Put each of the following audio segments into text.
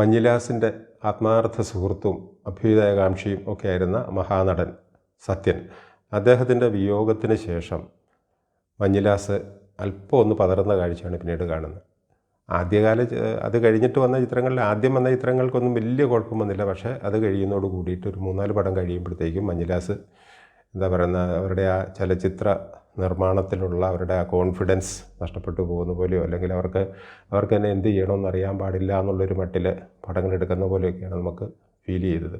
മഞ്ഞിലാസിന്റെ ആത്മാർത്ഥ സുഹൃത്തും അഭ്യുദയകാംക്ഷിയും ഒക്കെ ആയിരുന്ന മഹാനടൻ സത്യൻ. അദ്ദേഹത്തിന്റെ വിയോഗത്തിന് ശേഷം മഞ്ഞിലാസ് അല്പം ഒന്ന് പതറുന്ന കാഴ്ചയാണ് പിന്നീട് കാണുന്നത്. ആദ്യകാല അത് കഴിഞ്ഞിട്ട് വന്ന ചിത്രങ്ങളിൽ ആദ്യം വന്ന ചിത്രങ്ങൾക്കൊന്നും വലിയ കുഴപ്പം വന്നില്ല. പക്ഷേ അത് കഴിയുന്നതോട് കൂടിയിട്ട് ഒരു മൂന്നാൽ പടം കഴിയുമ്പോഴത്തേക്കും മഞ്ഞിലാസ് എന്താ പറയുന്ന അവരുടെ ആ ചലച്ചിത്ര നിർമ്മാണത്തിലുള്ള അവരുടെ കോൺഫിഡൻസ് നഷ്ടപ്പെട്ടു പോകുന്ന പോലെയോ അല്ലെങ്കിൽ അവർക്ക് അവർക്ക് തന്നെ എന്ത് ചെയ്യണമെന്ന് അറിയാൻ പാടില്ല എന്നുള്ളൊരു മട്ടിൽ പടങ്ങൾ എടുക്കുന്ന പോലെയൊക്കെയാണ് നമുക്ക് ഫീൽ ചെയ്തത്.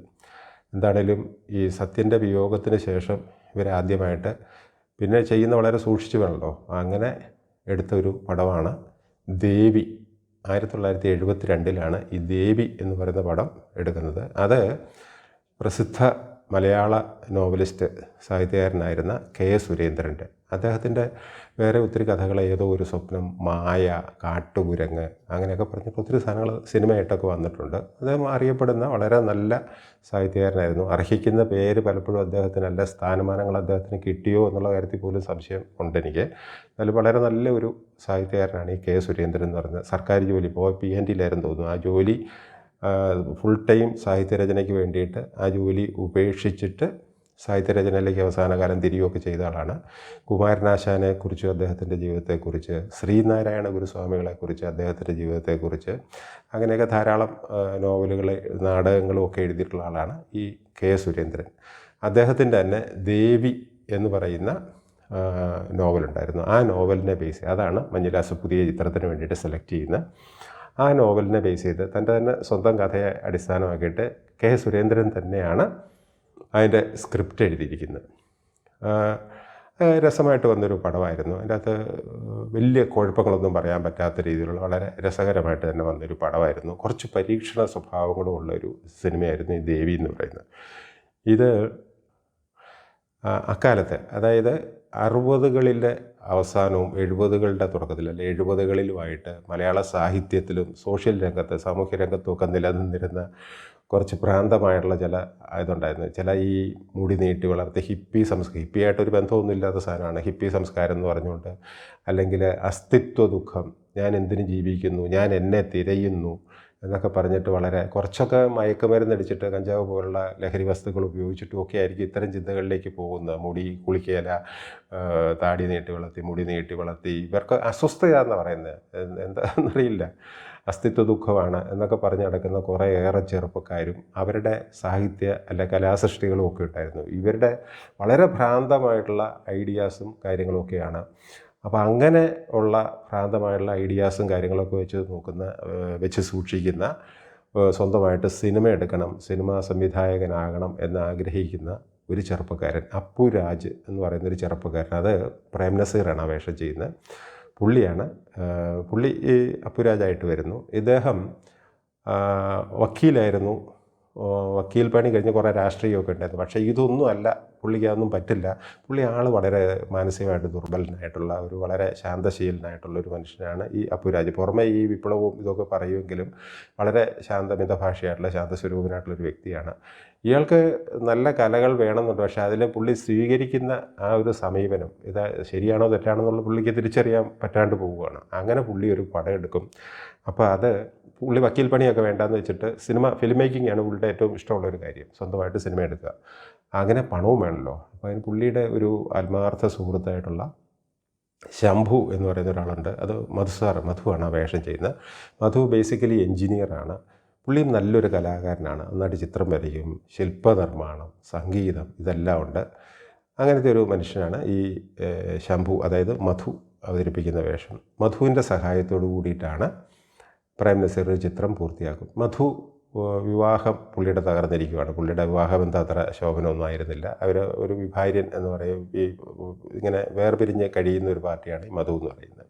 എന്താണേലും ഈ സത്യന്റെ വിയോഗത്തിന് ശേഷം ഇവരാദ്യമായിട്ട് പിന്നെ ചെയ്യുന്ന വളരെ സൂക്ഷിച്ചു വേണമല്ലോ അങ്ങനെ എടുത്ത ഒരു പടമാണ് ദേവി. ആയിരത്തി തൊള്ളായിരത്തി എഴുപത്തി രണ്ടിലാണ് ഈ ദേവി എന്ന് പറയുന്ന പടം എടുക്കുന്നത്. അത് പ്രസിദ്ധ മലയാള നോവലിസ്റ്റ് സാഹിത്യകാരനായിരുന്ന കെ സുരേന്ദ്രന്റെ. അദ്ദേഹത്തിന്റെ വേറെ ഒത്തിരി കഥകൾ ഏതോ ഒരു സ്വപ്നം മായ കാട്ടുകുരങ്ങ് അങ്ങനെയൊക്കെ പറഞ്ഞിട്ട് ഒത്തിരി സാധനങ്ങൾ സിനിമയായിട്ടൊക്കെ വന്നിട്ടുണ്ട്. അദ്ദേഹം അറിയപ്പെടുന്ന വളരെ നല്ല സാഹിത്യകാരനായിരുന്നു. അർഹിക്കുന്ന പേര് പലപ്പോഴും അദ്ദേഹത്തിന് നല്ല സ്ഥാനമാനങ്ങൾ അദ്ദേഹത്തിന് കിട്ടിയോ എന്നുള്ള കാര്യത്തിൽ പോലും സംശയം ഉണ്ട് എനിക്ക്. എന്നാലും വളരെ നല്ല ഒരു സാഹിത്യകാരനാണ് ഈ കെ സുരേന്ദ്രൻ എന്ന് പറയുന്നത് സർക്കാർ ജോലി ഇപ്പോൾ പി എൻ ഡിയിലായിരുന്നു തോന്നുന്നു. ആ ജോലി ഫുൾ ടൈം സാഹിത്യരചനയ്ക്ക് വേണ്ടിയിട്ട് ആ ജോലി ഉപേക്ഷിച്ചിട്ട് സാഹിത്യരചനയിലേക്ക് അവസാന കാലം തിരിയുകയൊക്കെ ചെയ്ത ആളാണ്. കുമാരനാശാനെ കുറിച്ച് അദ്ദേഹത്തിന്റെ ജീവിതത്തെക്കുറിച്ച് ശ്രീനാരായണ ഗുരുസ്വാമികളെക്കുറിച്ച് അദ്ദേഹത്തിന്റെ ജീവിതത്തെക്കുറിച്ച് അങ്ങനെയൊക്കെ ധാരാളം നോവലുകൾ നാടകങ്ങളും ഒക്കെ എഴുതിയിട്ടുള്ള ആളാണ് ഈ കെ സുരേന്ദ്രൻ. അദ്ദേഹത്തിന്റെ തന്നെ ദേവി എന്ന് പറയുന്ന നോവലുണ്ടായിരുന്നു. ആ നോവലിനെ ബേസ് അതാണ് മഞ്ഞുലാസ് പുതിയ ചിത്രത്തിന് വേണ്ടിയിട്ട് സെലക്ട് ചെയ്യുന്ന. ആ നോവലിനെ ബേസ് ചെയ്ത് തന്റെ തന്നെ സ്വന്തം കഥയെ അടിസ്ഥാനമാക്കിയിട്ട് കെ സുരേന്ദ്രൻ തന്നെയാണ് അതിന്റെ സ്ക്രിപ്റ്റ് എഴുതിയിരിക്കുന്നത്. രസമായിട്ട് വന്നൊരു പടമായിരുന്നു. അതിന്റെ അകത്ത് വലിയ കുഴപ്പങ്ങളൊന്നും പറയാൻ പറ്റാത്ത രീതിയിലുള്ള വളരെ രസകരമായിട്ട് തന്നെ വന്നൊരു പടമായിരുന്നു. കുറച്ച് പരീക്ഷണ സ്വഭാവങ്ങളും ഉള്ളൊരു സിനിമയായിരുന്നു ഈ ദേവി എന്ന് പറയുന്നത്. ഇത് അക്കാലത്തെ അതായത് അറുപതുകളിലെ അവസാനവും എഴുപതുകളുടെ തുടക്കത്തിൽ അല്ലെ എഴുപതുകളിലുമായിട്ട് മലയാള സാഹിത്യത്തിലും സോഷ്യൽ രംഗത്ത് സാമൂഹ്യ രംഗത്തും ഒക്കെ നിലനിന്നിരുന്ന കുറച്ച് ഭ്രാന്തമായിട്ടുള്ള ചില ഇതുണ്ടായിരുന്നു. ചില ഈ മുടി നീട്ടി വളർത്തി ഹിപ്പി സംസ്കാരം ഹിപ്പിയായിട്ടൊരു ബന്ധമൊന്നും ഇല്ലാത്ത സാധനമാണ്. ഹിപ്പി സംസ്കാരം എന്ന് പറഞ്ഞുകൊണ്ട്. അല്ലെങ്കിൽ അസ്തിത്വ ദുഃഖം. ഞാൻ എന്തിനു ജീവിക്കുന്നു? ഞാൻ എന്നെ തിരയുന്നു എന്നൊക്കെ പറഞ്ഞിട്ട് വളരെ കുറച്ചൊക്കെ മയക്കുമരുന്നടിച്ചിട്ട് കഞ്ചാവ് പോലുള്ള ലഹരി വസ്തുക്കൾ ഉപയോഗിച്ചിട്ടും ഒക്കെ ആയിരിക്കും ഇത്തരം ചിന്തകളിലേക്ക് പോകുന്നത്. മുടി കുളിക്കേല താടി നീട്ടി വളർത്തി മുടി നീട്ടി വളർത്തി. ഇവർക്ക് അസ്വസ്ഥത അസ്വസ്ഥതയാണെന്ന് പറയുന്നത് എന്താണെന്നറിയില്ല അസ്തിത്വ ദുഃഖമാണ് എന്നൊക്കെ പറഞ്ഞു നടക്കുന്ന കുറേയേറെ ചെറുപ്പക്കാരും അവരുടെ സാഹിത്യ അല്ല കലാസൃഷ്ടികളും ഒക്കെ ഉണ്ടായിരുന്നു. ഇവരുടെ വളരെ ഭ്രാന്തമായിട്ടുള്ള ഐഡിയാസും കാര്യങ്ങളൊക്കെയാണ്. അപ്പോൾ അങ്ങനെ ഉള്ള ഭ്രാന്തമായിട്ടുള്ള ഐഡിയാസും കാര്യങ്ങളൊക്കെ വെച്ച് നോക്കുന്ന വെച്ച് സൂക്ഷിക്കുന്ന സ്വന്തമായിട്ട് സിനിമ എടുക്കണം സിനിമാ സംവിധായകനാകണം എന്ന് ആഗ്രഹിക്കുന്ന ഒരു ചെറുപ്പക്കാരൻ അപ്പു രാജ് എന്ന് പറയുന്ന ഒരു ചെറുപ്പക്കാരൻ. അത് പ്രേംനസീറാണ് വേഷം ചെയ്യുന്നത്. പുള്ളിയാണ്. പുള്ളി ഈ അപ്പുരാജായിട്ട് വരുന്നു. ഇദ്ദേഹം വക്കീലായിരുന്നു. വക്കീൽ പണി കഴിഞ്ഞ് കുറേ രാഷ്ട്രീയമൊക്കെ ഉണ്ടായിരുന്നു. പക്ഷേ ഇതൊന്നും അല്ല. പുള്ളിക്ക് അതൊന്നും പറ്റില്ല. പുള്ളി ആൾ വളരെ മാനസികമായിട്ട് ദുർബലനായിട്ടുള്ള ഒരു വളരെ ശാന്തശീലനായിട്ടുള്ള ഒരു മനുഷ്യനാണ് ഈ അപ്പുരാജ്. പുറമെ ഈ വിപ്ലവവും ഇതൊക്കെ പറയുമെങ്കിലും വളരെ ശാന്തമിത ഭാഷയായിട്ടുള്ള ശാന്തസ്വരൂപനായിട്ടുള്ള ഒരു വ്യക്തിയാണ്. ഇയാൾക്ക് നല്ല കലകൾ വേണമെന്നുണ്ട്. പക്ഷേ അതിൽ പുള്ളി സ്വീകരിക്കുന്ന ആ ഒരു സമീപനം ഇത് ശരിയാണോ തെറ്റാണോ എന്നുള്ള പുള്ളിക്ക് തിരിച്ചറിയാൻ പറ്റാണ്ട് പോവുകയാണ്. അങ്ങനെ പുള്ളി ഒരു പടം എടുക്കും അപ്പോൾ അത് പുള്ളി വക്കീൽ പണിയൊക്കെ വേണ്ടാന്ന് വെച്ചിട്ട് സിനിമ ഫിലിം മേക്കിംഗ് ആണ് പുള്ളിയുടെ ഏറ്റവും ഇഷ്ടമുള്ള ഒരു കാര്യം സ്വന്തമായിട്ട് സിനിമ എടുക്കുക. അങ്ങനെ പണവും വേണമല്ലോ. അപ്പോൾ അതിന് പുള്ളിയുടെ ഒരു ആത്മാർത്ഥ സുഹൃത്തായിട്ടുള്ള ശംഭു എന്ന് പറയുന്ന ഒരാളുണ്ട്. അത് മധു സാർ മധുവാണ് ആ വേഷം ചെയ്യുന്നത്. മധു ബേസിക്കലി എൻജിനീയറാണ് പുള്ളിയും നല്ലൊരു കലാകാരനാണ്. നന്നായിട്ട് ചിത്രം വരയ്ക്കും ശില്പനിർമ്മാണം സംഗീതം ഇതെല്ലാം ഉണ്ട്. അങ്ങനത്തെ ഒരു മനുഷ്യനാണ് ഈ ശംഭു അതായത് മധു അവതരിപ്പിക്കുന്ന വേഷം. മധുവിന്റെ സഹായത്തോടു കൂടിയിട്ടാണ് പ്രേം നസീർ ചിത്രം പൂർത്തിയാക്കും മധു വിവാഹം പുള്ളിയുടെ തകർന്നിരിക്കുകയാണ് പുള്ളിയുടെ വിവാഹബന്ധം അത്ര ശോഭനമൊന്നും ആയിരുന്നില്ല. അവർ ഒരു വിഭാര്യൻ എന്ന് പറയും. ഇങ്ങനെ വേർപിരിഞ്ഞ് കഴിയുന്ന ഒരു പാർട്ടിയാണ് ഈ മധു എന്ന് പറയുന്നത്.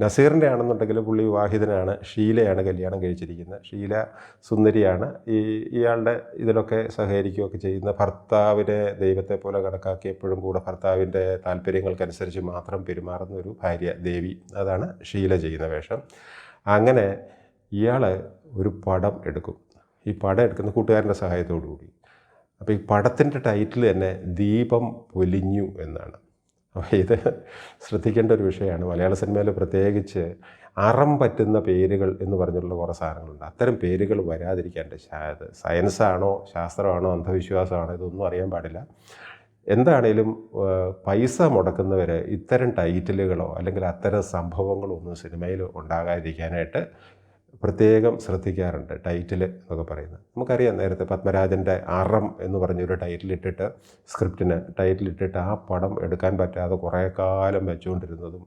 നസീറിന്റെ ആണെന്നുണ്ടെങ്കിൽ പുള്ളി വിവാഹിതനാണ് ഷീലയാണ് കല്യാണം കഴിച്ചിരിക്കുന്നത്. ഷീല സുന്ദരിയാണ്. ഈ ഇയാളുടെ ഇതിലൊക്കെ സഹകരിക്കുകയൊക്കെ ചെയ്യുന്ന ഭർത്താവിനെ ദൈവത്തെ പോലെ കണക്കാക്കി എപ്പോഴും കൂടെ ഭർത്താവിന്റെ താല്പര്യങ്ങൾക്കനുസരിച്ച് മാത്രം പെരുമാറുന്ന ഒരു ഭാര്യ ദേവി. അതാണ് ഷീല ചെയ്യുന്ന വേഷം. അങ്ങനെ ഇയാൾ ഒരു പടം എടുക്കും. ഈ പടം എടുക്കുന്ന കൂട്ടുകാരന്റെ സഹായത്തോടു കൂടി അപ്പോൾ ഈ പടത്തിന്റെ ടൈറ്റിൽ തന്നെ ദീപം പൊലിഞ്ഞു എന്നാണ്. അപ്പോൾ ഇത് ശ്രദ്ധിക്കേണ്ട ഒരു വിഷയമാണ്. മലയാള സിനിമയിൽ പ്രത്യേകിച്ച് അറം പറ്റുന്ന പേരുകൾ എന്ന് പറഞ്ഞിട്ടുള്ള കുറേ സാധനങ്ങളുണ്ട്. അത്തരം പേരുകൾ വരാതിരിക്കാണ്ട് സയൻസാണോ ശാസ്ത്രമാണോ അന്ധവിശ്വാസമാണോ ഇതൊന്നും അറിയാൻ പാടില്ല. എന്താണേലും പൈസ മുടക്കുന്നവർ ഇത്തരം ടൈറ്റിലുകളോ അല്ലെങ്കിൽ അത്തരം സംഭവങ്ങളോ ഒന്നും സിനിമയിൽ ഉണ്ടാകാതിരിക്കാനായിട്ട് പ്രത്യേകം ശ്രദ്ധിക്കാറുണ്ട് ടൈറ്റിൽ എന്നൊക്കെ പറയുന്നത്. നമുക്കറിയാം നേരത്തെ പത്മരാജന്റെ അറം എന്ന് പറഞ്ഞൊരു ടൈറ്റിലിട്ടിട്ട് സ്ക്രിപ്റ്റിന് ടൈറ്റിലിട്ടിട്ട് ആ പടം എടുക്കാൻ പറ്റാതെ കുറേ കാലം വെച്ചുകൊണ്ടിരുന്നതും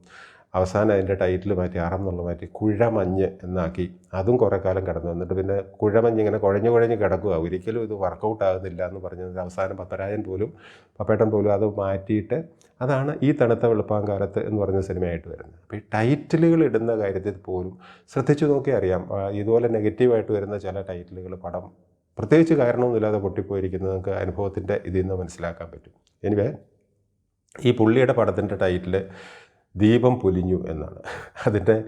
അവസാനം അതിന്റെ ടൈറ്റിൽ മാറ്റി അറം എന്നുള്ള മാറ്റി കുഴമഞ്ഞ് എന്നാക്കി. അതും കുറേ കാലം കിടന്നു. എന്നിട്ട് പിന്നെ കുഴമഞ്ഞ് ഇങ്ങനെ കുഴഞ്ഞു കുഴഞ്ഞ് കിടക്കുക ഒരിക്കലും ഇത് വർക്കൗട്ട് ആകുന്നില്ല എന്ന് പറഞ്ഞത് അവസാനം പത്തരാജൻ പോലും പപ്പേട്ടൻ പോലും അത് മാറ്റിയിട്ട് അതാണ് ഈ തണുത്ത വെളുപ്പാങ്കാലത്ത് എന്ന് പറഞ്ഞ സിനിമയായിട്ട് വരുന്നത്. അപ്പോൾ ഈ ടൈറ്റിലുകൾ ഇടുന്ന കാര്യത്തിൽ പോലും ശ്രദ്ധിച്ചു നോക്കി അറിയാം. ഇതുപോലെ നെഗറ്റീവായിട്ട് വരുന്ന ചില ടൈറ്റിലുകൾ പടം പ്രത്യേകിച്ച് കാരണമൊന്നുമില്ലാതെ പൊട്ടിപ്പോയിരിക്കുന്നത് നമുക്ക് അനുഭവത്തിന്റെ ഇതിൽ നിന്ന് മനസ്സിലാക്കാൻ പറ്റും. എനിവേ ഈ പുള്ളിയുടെ പടത്തിന്റെ ടൈറ്റിൽ ദീപം പൊലിഞ്ഞു എന്നാണ്. അതിന്റെ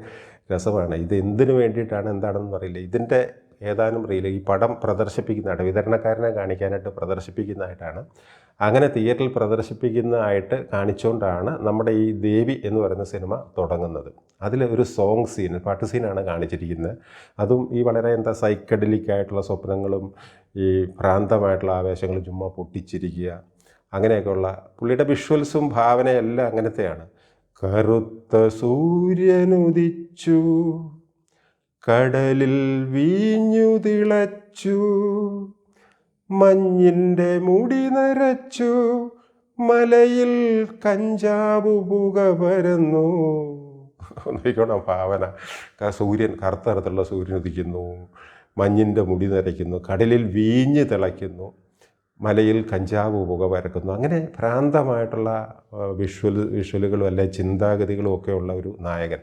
രസമാണ്. ഇത് എന്തിനു വേണ്ടിയിട്ടാണ് എന്താണെന്ന് അറിയില്ല. ഇതിന്റെ ഏതാനും റീൽ ഈ പടം പ്രദർശിപ്പിക്കുന്നതായിട്ട് വിതരണക്കാരനെ കാണിക്കാനായിട്ട് പ്രദർശിപ്പിക്കുന്നതായിട്ടാണ്. അങ്ങനെ തിയേറ്ററിൽ പ്രദർശിപ്പിക്കുന്നതായിട്ട് കാണിച്ചുകൊണ്ടാണ് നമ്മുടെ ഈ ദേവി എന്ന് പറയുന്ന സിനിമ തുടങ്ങുന്നത്. അതിൽ ഒരു സോങ് സീൻ പാട്ട് സീനാണ് കാണിച്ചിരിക്കുന്നത്. അതും ഈ വളരെ എന്താ സൈക്കഡലിക്കായിട്ടുള്ള സ്വപ്നങ്ങളും ഈ ഭ്രാന്തമായിട്ടുള്ള ആവേശങ്ങളും ചുമ്മാ പൊട്ടിച്ചിരിക്കുക അങ്ങനെയൊക്കെയുള്ള പുള്ളിയുടെ വിഷ്വൽസും ഭാവനയെല്ലാം അങ്ങനത്തെയാണ്. കറുത്ത സൂര്യനുദിച്ചു കടലിൽ വീഞ്ഞു തിളച്ചു മഞ്ഞിന്റെ മുടി നരച്ചു മലയിൽ കഞ്ചാവ് പുക പരന്നു. നോക്കിക്കോണം ഭാവന. സൂര്യൻ കറുത്ത നിറത്തുള്ള സൂര്യൻ ഉദിക്കുന്നു മഞ്ഞിന്റെ മുടി നരയ്ക്കുന്നു കടലിൽ വീഞ്ഞ് തിളയ്ക്കുന്നു. മലയിൽ കഞ്ചാവ് പുക പരക്കുന്നു. അങ്ങനെ ഭ്രാന്തമായിട്ടുള്ള വിഷ്വൽ വിഷ്വലുകളും അല്ലെ ചിന്താഗതികളും ഒക്കെ ഉള്ള ഒരു നായകൻ.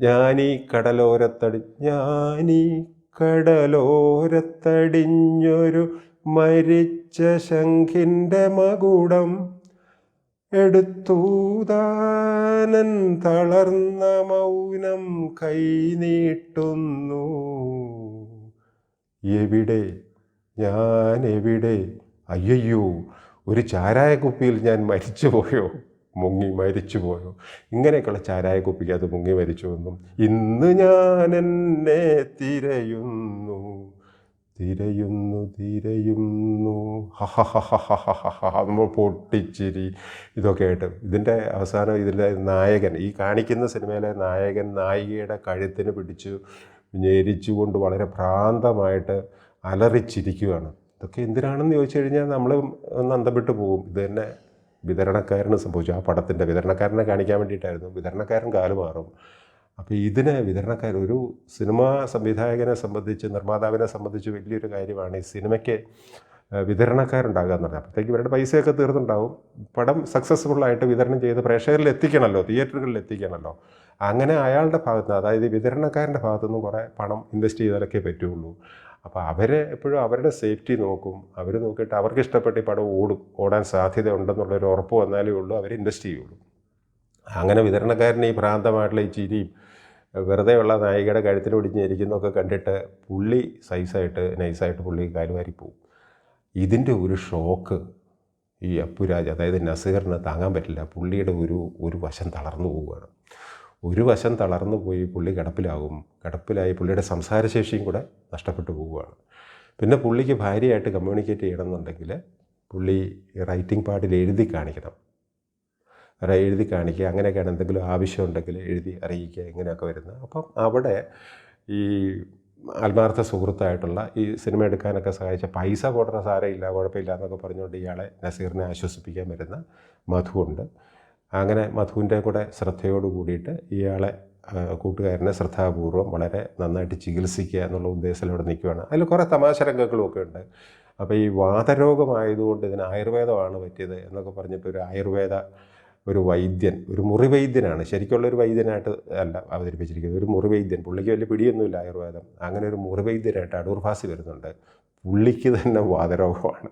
ഞാനീ കടലോരത്തടി ഞാനീ കടലോരത്തടിഞ്ഞൊരു മരിച്ച ശംഖിന്റെ മകുടം എടുത്തൂതാനൻ തളർന്ന മൗനം കൈനീട്ടുന്നു എവിടെ? ഞാൻ എവിടെ അയ്യയ്യോ ഒരു ചാരായ കുപ്പിയിൽ ഞാൻ മരിച്ചു പോയോ മുങ്ങി മരിച്ചു പോയോ ഇങ്ങനെയൊക്കെയുള്ള ചാരായ കുപ്പിക്ക് അത് മുങ്ങി മരിച്ചു എന്നും ഇന്ന് ഞാൻ എന്നെ തിരയുന്നു തിരയുന്നു തിരയുന്നു. നമ്മൾ പൊട്ടിച്ചിരി. ഇതൊക്കെ ആയിട്ട് ഇതിന്റെ അവസാനം ഇതിന്റെ നായകൻ ഈ കാണിക്കുന്ന സിനിമയിലെ നായകൻ നായികയുടെ കഴുത്തിന് പിടിച്ചു ഞെരിച്ചുകൊണ്ട് വളരെ ഭ്രാന്തമായിട്ട് അലറിച്ചിരിക്കുകയാണ്. ഇതൊക്കെ എന്തിനാണെന്ന് ചോദിച്ചു കഴിഞ്ഞാൽ നമ്മൾ ഒന്ന് അന്തപ്പെട്ട് പോകും. ഇത് തന്നെ വിതരണക്കാരന് സംഭവിച്ചു. ആ പടത്തിന്റെ വിതരണക്കാരനെ കാണിക്കാൻ വേണ്ടിയിട്ടായിരുന്നു. വിതരണക്കാരൻ കാൽ മാറും. അപ്പോൾ ഇതിന് വിതരണക്കാർ ഒരു സിനിമാ സംവിധായകനെ സംബന്ധിച്ച് നിർമ്മാതാവിനെ സംബന്ധിച്ച് വലിയൊരു കാര്യമാണ് ഈ സിനിമയ്ക്ക് വിതരണക്കാരുണ്ടാകുക എന്ന് പറഞ്ഞാൽ. അപ്പോഴത്തേക്ക് ഇവരുടെ പൈസയൊക്കെ തീർന്നുണ്ടാവും പടം സക്സസ്ഫുള്ളായിട്ട് വിതരണം ചെയ്ത് പ്രേക്ഷകരിൽ എത്തിക്കണമല്ലോ തിയേറ്ററുകളിൽ എത്തിക്കണമല്ലോ അങ്ങനെ അയാളുടെ ഭാഗത്ത് അതായത് വിതരണക്കാരന്റെ ഭാഗത്തു നിന്നും കുറേ പണം ഇൻവെസ്റ്റ് ചെയ്താലൊക്കെ പറ്റുള്ളൂ. അപ്പോൾ അവരെ എപ്പോഴും അവരുടെ സേഫ്റ്റി നോക്കും. അവർ നോക്കിയിട്ട് അവർക്ക് ഇഷ്ടപ്പെട്ട ഈ പടം ഓടും. ഓടാൻ സാധ്യത ഉണ്ടെന്നുള്ളൊരു ഉറപ്പ് വന്നാലേ ഉള്ളൂ അവർ ഇൻവെസ്റ്റ് ചെയ്യുള്ളൂ. അങ്ങനെ വിതരണക്കാരനെ ഈ ഭ്രാന്തമായിട്ടുള്ള ഈ ചിരിയും വെറുതെയുള്ള നായികയുടെ കഴുത്തിന് പിടിഞ്ഞിരിക്കുന്നതൊക്കെ കണ്ടിട്ട് പുള്ളി സൈസായിട്ട് നൈസായിട്ട് പുള്ളി കാലുവാരി പോവും ഇതിന്റെ ഒരു ഷോക്ക് ഈ അപ്പുരാജ് അതായത് നസീറിന് താങ്ങാൻ പറ്റില്ല. പുള്ളിയുടെ ഒരു ഒരു വശം തളർന്നു പോവുകയാണ്. ഒരു വശം തളർന്നു പോയി പുള്ളി കിടപ്പിലാകും. കിടപ്പിലായി പുള്ളിയുടെ സംസാരശേഷിയും കൂടെ നഷ്ടപ്പെട്ടു പോവുകയാണ്. പിന്നെ പുള്ളിക്ക് ഭാര്യയായിട്ട് കമ്മ്യൂണിക്കേറ്റ് ചെയ്യണമെന്നുണ്ടെങ്കിൽ പുള്ളി റൈറ്റിംഗ് പാഡിൽ എഴുതി കാണിക്കണം. എഴുതി കാണിക്കുക അങ്ങനെയൊക്കെയാണ് എന്തെങ്കിലും ആവശ്യമുണ്ടെങ്കിൽ എഴുതി അറിയിക്കുക ഇങ്ങനെയൊക്കെ വരുന്നത് അപ്പം അവിടെ ഈ ആത്മാർത്ഥ സുഹൃത്തായിട്ടുള്ള ഈ സിനിമ എടുക്കാനൊക്കെ സഹായിച്ച പൈസ കൊടുത്ത സാരമില്ല കുഴപ്പമില്ല എന്നൊക്കെ പറഞ്ഞുകൊണ്ട് ഇയാളെ നസീറിനെ ആശ്വസിപ്പിക്കാൻ വരുന്ന മധുവുണ്ട് അങ്ങനെ മധുവിന്റെ കൂടെ ശ്രദ്ധയോട് കൂടിയിട്ട് ഇയാളെ കൂട്ടുകാരനെ ശ്രദ്ധാപൂർവം വളരെ നന്നായിട്ട് ചികിത്സിക്കുക എന്നുള്ള ഉദ്ദേശത്തിൽ ഇവിടെ നിൽക്കുകയാണ് അതിൽ കുറേ തമാശ രംഗങ്ങളും ഉണ്ട്. അപ്പോൾ ഈ വാതരോഗമായതുകൊണ്ട് ഇതിന് ആയുർവേദമാണ് പറ്റിയത് എന്നൊക്കെ പറഞ്ഞിട്ട് ഒരു ആയുർവേദ ഒരു വൈദ്യൻ ഒരു മുറിവൈദ്യനാണ്. ശരിക്കുള്ള ഒരു വൈദ്യനായിട്ട് അല്ല അവതരിപ്പിച്ചിരിക്കുന്നത്. ഒരു മുറിവൈദ്യൻ പുള്ളിക്ക് വലിയ പിടിയൊന്നുമില്ല ആയുർവേദം. അങ്ങനെ ഒരു മുറിവൈദ്യനായിട്ട് അടൂർഭാസി വരുന്നുണ്ട്. പുള്ളിക്ക് തന്നെ വാതരോഗമാണ്.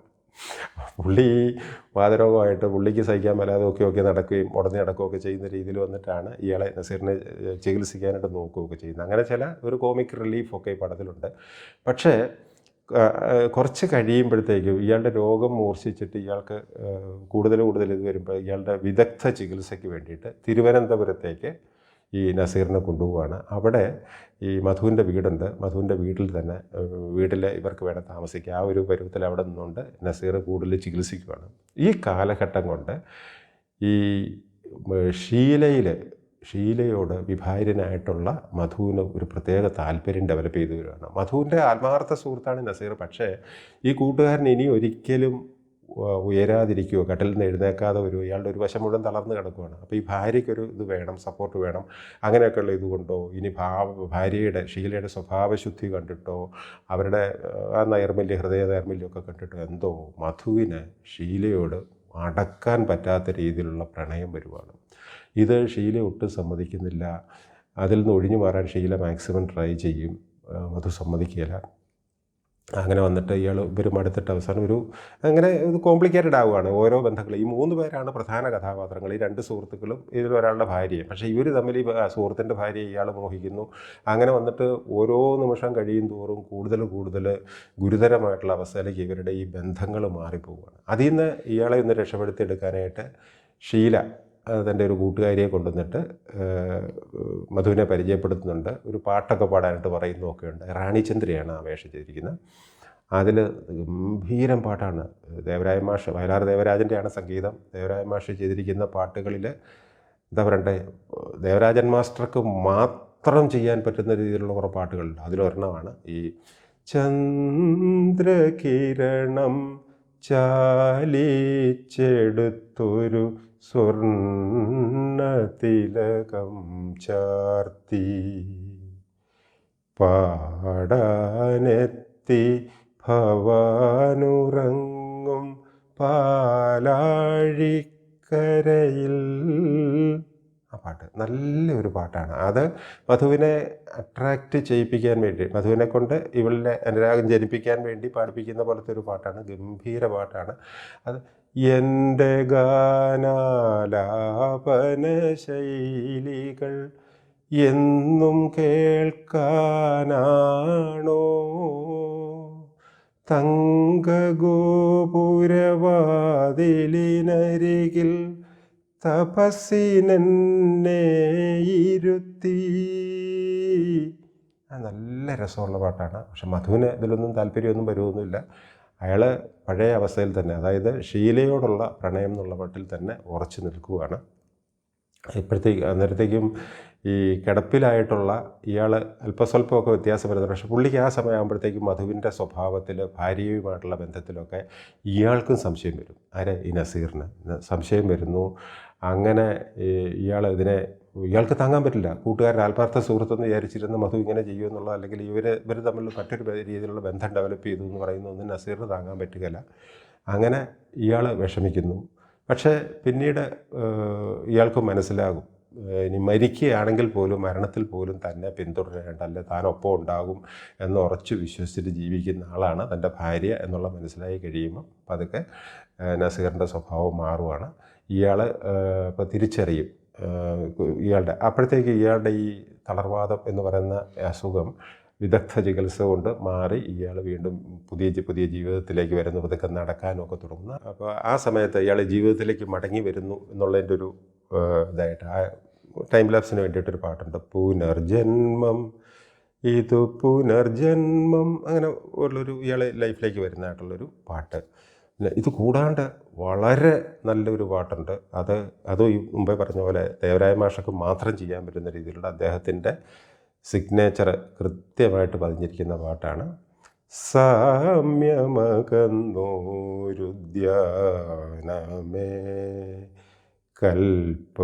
പുള്ളി വാതരോഗമായിട്ട് പുള്ളിക്ക് സഹിക്കാൻ മേലാതെ ഒക്കെ ഒക്കെ നടക്കുകയും ഉടനെ നടക്കുകയൊക്കെ ചെയ്യുന്ന രീതിയിൽ വന്നിട്ടാണ് ഇയാളെ നസീറിനെ ചികിത്സിക്കാനായിട്ട് നോക്കുകയൊക്കെ ചെയ്യുന്നത്. അങ്ങനെ ചില ഒരു കോമിക് റിലീഫൊക്കെ ഈ പടത്തിലുണ്ട്. പക്ഷേ കുറച്ച് കഴിയുമ്പോഴത്തേക്കും ഇയാളുടെ രോഗം മൂർച്ഛിച്ചിട്ട് ഇയാൾക്ക് കൂടുതൽ കൂടുതൽ ഇത് വരുമ്പോൾ ഇയാളുടെ വിദഗ്ധ ചികിത്സയ്ക്ക് വേണ്ടിയിട്ട് തിരുവനന്തപുരത്തേക്ക് ഈ നസീറിനെ കൊണ്ടുപോവാണ്. അവിടെ ഈ മധുവിന്റെ വീടുണ്ട്. മധുവിന്റെ വീട്ടിൽ തന്നെ വീട്ടിൽ ഇവർക്ക് വേണം താമസിക്കുക. ആ ഒരു പരുവത്തിൽ അവിടെ നിന്നുകൊണ്ട് നസീർ കൂടുതൽ ചികിത്സിക്കുകയാണ് ഈ കാലഘട്ടം കൊണ്ട് ഈ ഷീലയിൽ ഷീലയോട് വിഭാര്യനായിട്ടുള്ള മധുവിന് ഒരു പ്രത്യേക താല്പര്യം ഡെവലപ്പ് ചെയ്തു വരികയാണ് മധുവിന്റെ ആത്മാർത്ഥ സുഹൃത്താണ് നസീർ. പക്ഷേ ഈ കൂട്ടുകാരൻ ഇനി ഒരിക്കലും ഉ- ഉയരാതിരിക്കുമോ കട്ടിൽ നിന്ന് എഴുന്നേക്കാതെ വരുമോ ഇയാളുടെ ഒരു വശം മുഴുവൻ തളർന്ന് കിടക്കുകയാണ് അപ്പോൾ ഈ ഭാര്യയ്ക്കൊരു ഇത് വേണം സപ്പോർട്ട് വേണം. അങ്ങനെയൊക്കെയുള്ള ഇതുകൊണ്ടോ ഇനി ഭാവ ഭാര്യയുടെ ഷീലയുടെ സ്വഭാവശുദ്ധി കണ്ടിട്ടോ? അവരുടെ ആ നൈർമല്യ ഹൃദയ നൈർമല്യമൊക്കെ കണ്ടിട്ടോ? എന്തോ മധുവിന് ഷീലയോട് അടക്കാൻ പറ്റാത്ത രീതിയിലുള്ള പ്രണയം വരുവാണ്. ഇത് ഷീല ഒട്ടും സമ്മതിക്കുന്നില്ല. അതിൽ നിന്ന് ഒഴിഞ്ഞു മാറാൻ ഷീല മാക്സിമം ട്രൈ ചെയ്യും. മധു സമ്മതിക്കുകയില്ല. അങ്ങനെ വന്നിട്ട് ഇയാൾ ഇവർ മടുത്തിട്ട് അവസാനം ഒരു അങ്ങനെ ഇത് കോംപ്ലിക്കേറ്റഡ് ആവുകയാണ് ഓരോ ബന്ധങ്ങൾ ഈ മൂന്ന് പേരാണ് പ്രധാന കഥാപാത്രങ്ങൾ. ഈ രണ്ട് സുഹൃത്തുക്കളും ഇതിൽ ഒരാളുടെ ഭാര്യയും. പക്ഷേ ഇവർ തമ്മിൽ ഈ സുഹൃത്തിന്റെ ഭാര്യയെ ഇയാൾ മോഹിക്കുന്നു. അങ്ങനെ വന്നിട്ട് ഓരോ നിമിഷം കഴിയും തോറും കൂടുതൽ കൂടുതൽ ഗുരുതരമായിട്ടുള്ള അവസ്ഥയിലേക്ക് ഇവരുടെ ഈ ബന്ധങ്ങൾ മാറിപ്പോവുകയാണ്. അതിൽ നിന്ന് ഇയാളെ ഒന്ന് രക്ഷപ്പെടുത്തിയെടുക്കാനായിട്ട് ഷീല തന്റെ ഒരു കൂട്ടുകാരിയെ കൊണ്ടുവന്നിട്ട് മധുവിനെ പരിചയപ്പെടുത്തുന്നുണ്ട്. ഒരു പാട്ടൊക്കെ പാടാനായിട്ട് പറയുന്നതൊക്കെ ഉണ്ട്. റാണിചന്ദ്രയാണ് ആ വേഷം ചെയ്തിരിക്കുന്നത്. അതിൽ ഗംഭീരം പാട്ടാണ്. ദേവരായ മാഷ് വയലാർ ദേവരാജന്റെയാണ് സംഗീതം. ദേവരായ മാഷ് ചെയ്തിരിക്കുന്ന പാട്ടുകളിൽ എന്താ പറയണ്ടേ ദേവരാജൻ മാസ്റ്റർക്ക് മാത്രം ചെയ്യാൻ പറ്റുന്ന രീതിയിലുള്ള കുറേ പാട്ടുകളുണ്ട്. അതിലൊരെണ്ണമാണ് ഈ ചന്ദ്രകിരണം. ചാലിച്ചെടുത്തൊരു സ്വർണ തിലകം ചാർത്തി. പാടാനെത്തി ഭവാനുറങ്ങും പാലാഴിക്കരയിൽ. പാട്ട്. നല്ലൊരു പാട്ടാണ്. അത് മധുവിനെ അട്രാക്റ്റ് ചെയ്യിപ്പിക്കാൻ വേണ്ടി മധുവിനെ കൊണ്ട് ഇവളുടെ അനുരാഗം ജനിപ്പിക്കാൻ വേണ്ടി പാടിപ്പിക്കുന്ന പോലത്തെ ഒരു പാട്ടാണ്. ഗംഭീര പാട്ടാണ്. അത് എന്റെ ഗാനാലാപന ശൈലികൾ എന്നും കേൾക്കാനാണോ? തങ്കഗോപുരവാതിലിനരികിൽ തപസ്സിനെന്നെ ഇരുത്തി. നല്ല രസമുള്ള പാട്ടാണ്. പക്ഷെ മധുവിന് ഇതിലൊന്നും താല്പര്യമൊന്നും വരുമൊന്നുമില്ല അയാൾ പഴയ അവസ്ഥയിൽ തന്നെ അതായത് ഷീലയോടുള്ള പ്രണയം എന്നുള്ള പാട്ടിൽ തന്നെ ഉറച്ചു നിൽക്കുകയാണ് ഇപ്പോഴത്തേക്ക് അന്നേരത്തേക്കും ഈ കിടപ്പിലായിട്ടുള്ള ഇയാൾ അല്പസ്വല്പമൊക്കെ വ്യത്യാസപ്പെടുന്നത് പക്ഷേ പുള്ളിക്ക് ആ സമയമാകുമ്പോഴത്തേക്കും മധുവിന്റെ സ്വഭാവത്തിൽ ഭാര്യയുമായിട്ടുള്ള ബന്ധത്തിലൊക്കെ ഇയാൾക്കും സംശയം വരും. ആരെ? ഈ നസീറിന് സംശയം വരുന്നു. അങ്ങനെ ഇയാൾ ഇതിനെ ഇയാൾക്ക് താങ്ങാൻ പറ്റില്ല. കൂട്ടുകാരൻ ആത്മാർത്ഥ സുഹൃത്തെന്ന് വിചാരിച്ചിരുന്ന മധു ഇങ്ങനെ ചെയ്യുമെന്നുള്ള അല്ലെങ്കിൽ ഇവർ ഇവർ തമ്മിൽ മറ്റൊരു രീതിയിലുള്ള ബന്ധം ഡെവലപ്പ് ചെയ്തു എന്ന് പറയുന്നതൊന്നും നസീറിന് താങ്ങാൻ പറ്റുകയില്ല. അങ്ങനെ ഇയാൾ വിഷമിക്കുന്നു. പക്ഷേ പിന്നീട് ഇയാൾക്ക് മനസ്സിലാകും. ഇനി മരിക്കുകയാണെങ്കിൽ പോലും മരണത്തിൽ പോലും തന്നെ പിന്തുടരേണ്ട അല്ലെ താനൊപ്പം ഉണ്ടാകും എന്ന് ഉറച്ചു വിശ്വസിച്ചിട്ട് ജീവിക്കുന്ന ആളാണ് തന്റെ ഭാര്യ എന്നുള്ള മനസ്സിലായി കഴിയുമ്പോൾ പതുക്കെ നസീറിന്റെ സ്വഭാവം മാറുവാണ്. ഇയാൾ ഇപ്പോൾ തിരിച്ചറിയും ഇയാളുടെ അപ്പോഴത്തേക്ക് ഇയാളുടെ ഈ തളർവാദം എന്ന് പറയുന്ന അസുഖം വിദഗ്ധ ചികിത്സ കൊണ്ട് മാറി ഇയാൾ വീണ്ടും പുതിയ പുതിയ ജീവിതത്തിലേക്ക് വരുന്നു. പതുക്കെ നടക്കാനൊക്കെ തുടങ്ങുന്നു അപ്പോൾ ആ സമയത്ത് ഇയാൾ ജീവിതത്തിലേക്ക് മടങ്ങി വരുന്നു എന്നുള്ളതിന്റെ ഒരു ഇതായിട്ട് ആ ടൈം ലാപ്സിന് വേണ്ടിയിട്ടൊരു പാട്ടുണ്ട്. പുനർജന്മം. ഇത് പുനർജന്മം. അങ്ങനെ ഉള്ളൊരു ഇയാളെ ലൈഫിലേക്ക് വരുന്നതായിട്ടുള്ളൊരു പാട്ട്. ഇത് കൂടാണ്ട് വളരെ നല്ലൊരു പാട്ടുണ്ട്. അത് അതും ഈ മുമ്പേ പറഞ്ഞ പോലെ ദേവരായ മാഷക്ക് മാത്രം ചെയ്യാൻ പറ്റുന്ന രീതിയിലുള്ള അദ്ദേഹത്തിന്റെ സിഗ്നേച്ചർ കൃത്യമായിട്ട് പതിഞ്ഞിരിക്കുന്ന പാട്ടാണ്. സാമ്യമകന്നോരുദ്യാനമേ. കൽപ്പകോദ്യാനമേ.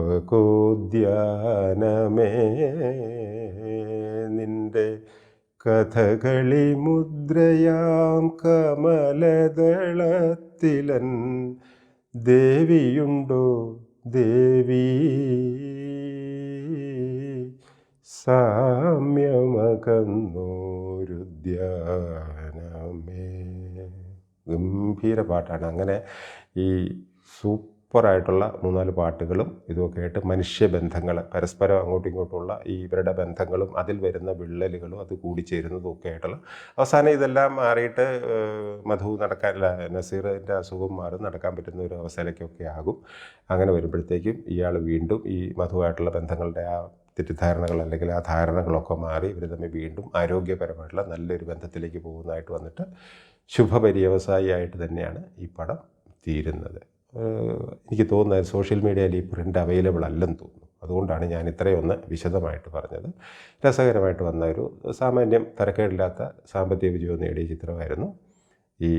നിന്റെ കഥകളി മുദ്രയാം കമലദളത്തിലൻ. ദേവിയുണ്ടോ ദേവി? സാമ്യമകന്നോരുദ്യാനമേ. ഗംഭീര പാട്ടാണ്. അങ്ങനെ ഈ സൂപ്പർ സൂപ്പറായിട്ടുള്ള മൂന്നാൽ പാട്ടുകളും ഇതുമൊക്കെ ആയിട്ട് മനുഷ്യബന്ധങ്ങൾ പരസ്പരം അങ്ങോട്ടും ഇങ്ങോട്ടുമുള്ള ഈ ഇവരുടെ ബന്ധങ്ങളും അതിൽ വരുന്ന വിള്ളലുകളും അത് കൂടിച്ചേരുന്നതും ഒക്കെ ആയിട്ടുള്ള അവസാനം ഇതെല്ലാം മാറിയിട്ട് മധു നടക്കാനില്ല നസീറിന്റെ അസുഖം മാറി നടക്കാൻ പറ്റുന്ന ഒരു അവസ്ഥയിലേക്കൊക്കെ ആകും. അങ്ങനെ വരുമ്പോഴത്തേക്കും ഇയാൾ വീണ്ടും ഈ മധുവായിട്ടുള്ള ബന്ധങ്ങളുടെ ആ തെറ്റിദ്ധാരണകൾ അല്ലെങ്കിൽ ആ ധാരണകളൊക്കെ മാറി ഇവർ തമ്മിൽ വീണ്ടും ആരോഗ്യപരമായിട്ടുള്ള നല്ലൊരു ബന്ധത്തിലേക്ക് പോകുന്നതായിട്ട് വന്നിട്ട് ശുഭപര്യവസായിയായിട്ട് തന്നെയാണ് ഈ പടം തീരുന്നത്. എനിക്ക് തോന്നുന്നത് സോഷ്യൽ മീഡിയയിൽ ഈ പ്രിന്റ് അവൈലബിൾ അല്ലെന്ന് തോന്നുന്നു. അതുകൊണ്ടാണ് ഞാൻ ഇത്രയും ഒന്ന് വിശദമായിട്ട് പറഞ്ഞത്. രസകരമായിട്ട് വന്ന ഒരു സാമാന്യം തരക്കേടില്ലാത്ത സാമ്പത്തിക വിജയം നേടിയ ചിത്രമായിരുന്നു ഈ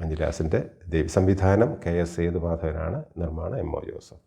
മഞ്ജുലാസിന്റെ സംവിധാനം കെ എസ് സേതുമാധവനാണ് നിർമ്മാണം എം ഒ ജോസഫ്.